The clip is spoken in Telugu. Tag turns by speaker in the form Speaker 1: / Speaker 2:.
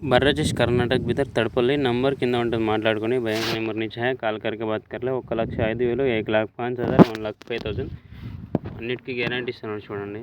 Speaker 1: बर्राचेस कर्नाटक भीतर तडपल्ली నంబర్ కింద ఉంటుంది మాట్లాడుకొని భయం నెంబర్ నుంచి హై కాల్ కరికే బాత్ కర్లే ఒక లక్ష ఐదు వేలు ఏక్ లాక్ పాంచ్ హజార్ వన్ లాక్ ఫైవ్ థౌసండ్ అన్నిటికీ గ్యారంటీ ఇస్తున్నాడు చూడండి